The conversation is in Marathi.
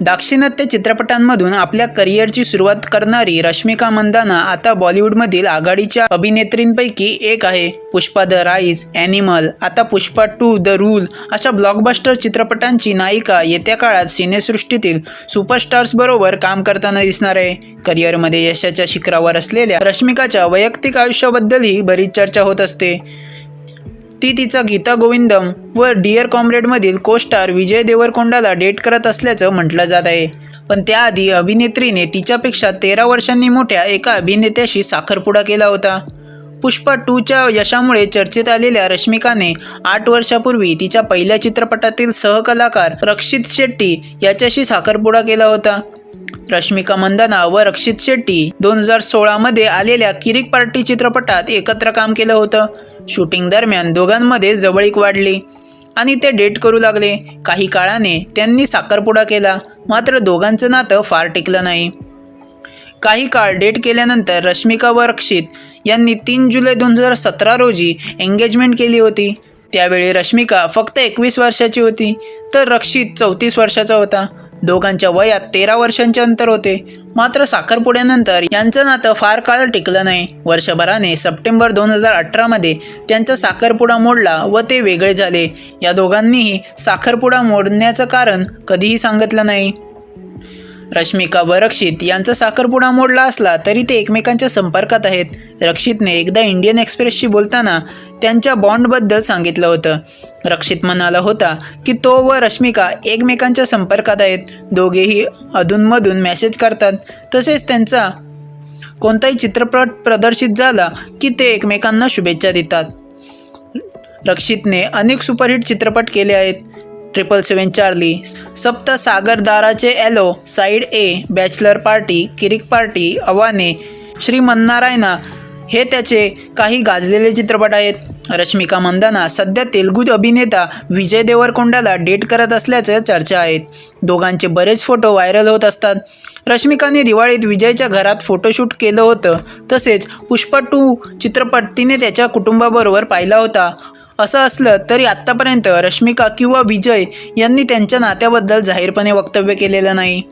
दाक्षिणात्य चित्रपटांमधून आपल्या करिअरची सुरुवात करणारी रश्मिका मंदाना आता बॉलिवूडमधील आघाडीच्या अभिनेत्रींपैकी एक आहे. पुष्पा द राईज ॲनिमल आता पुष्पा टू द रूल अशा ब्लॉकबस्टर चित्रपटांची नायिका येत्या काळात सिनेसृष्टीतील सुपरस्टार्सबरोबर काम करताना दिसणार आहे. करिअरमध्ये यशाच्या शिखरावर असलेल्या रश्मिकाच्या वैयक्तिक आयुष्याबद्दलही बरीच चर्चा होत असते. ती तिचा गीता गोविंदम व डिअर कॉम्रेडमधील को स्टार विजय देवरकोंडाला डेट करत असल्याचं म्हटलं जात आहे. पण त्याआधी अभिनेत्रीने तिच्यापेक्षा तेरा वर्षांनी मोठ्या एका अभिनेत्याशी साखरपुडा केला होता. पुष्पा टूच्या यशामुळे चर्चेत आलेल्या रश्मिकाने आठ वर्षापूर्वी तिच्या पहिल्या चित्रपटातील सहकलाकार रक्षित शेट्टी याच्याशी साखरपुडा केला होता. रश्मिका मंदाना व रक्षित शेट्टी दोन हजार सोळामध्ये आलेल्या किरिक पार्टी चित्रपटात एकत्र काम केलं होतं. शूटिंग दरम्यान दोघांमध्ये जवळीक वाढली आणि ते डेट करू लागले. काही काळाने त्यांनी साखरपुडा केला मात्र दोघांचं नातं फार टिकलं नाही. काही काळ डेट केल्यानंतर रश्मिका व रक्षित यांनी तीन जुलै दोन हजार सतरा रोजी एंगेजमेंट केली होती. त्यावेळी रश्मिका फक्त एकवीस वर्षाची होती तर रक्षित चौतीस वर्षाचा होता. दोघांच्या वयात तेरा वर्षांचे अंतर होते. मात्र साखरपुड्यानंतर यांचं नातं फार काळ टिकलं नाही. वर्षभराने सप्टेंबर दोन हजार अठरामध्ये त्यांचा साखरपुडा मोडला व ते वेगळे झाले. या दोघांनीही साखरपुडा मोडण्याचं कारण कधीही सांगितलं नाही. रश्मिका व रक्षित यांचा साखरपुडा मोडला असला तरी ते एकमेकांच्या संपर्कात आहेत. रक्षितने एकदा इंडियन एक्सप्रेसशी बोलताना त्यांच्या बॉन्डबद्दल सांगितलं होतं. रक्षित म्हणाला होता की तो व रश्मिका एकमेकांच्या संपर्कात आहेत. दोघेही अधूनमधून मेसेज करतात. तसेच त्यांचा कोणताही चित्रपट प्रदर्शित झाला की ते एकमेकांना शुभेच्छा देतात. रक्षितने अनेक सुपरहिट चित्रपट केले आहेत. Triple seven Charlie Sapta Sagaradache Ello side A bachelor party Kirik party Avane Shrimannarayana. हे त्याचे काही गाजलेले चित्रपट आहेत. रश्मिका मंदाना सध्या तेलुगू अभिनेता विजय देवरकोंडाला डेट करत असल्याचं चर्चा आहेत. दोघांचे बरेच फोटो व्हायरल होत असतात. रश्मिकाने दिवाळीत विजयच्या घरात फोटोशूट केलं होतं. तसेच पुष्पा टू चित्रपट तिने त्याच्या कुटुंबाबरोबर पाहिला होता. असं असलं तरी आत्तापर्यंत रश्मिका किंवा विजय यांनी त्यांच्या नात्याबद्दल जाहीरपणे वक्तव्य केलेलं नाही.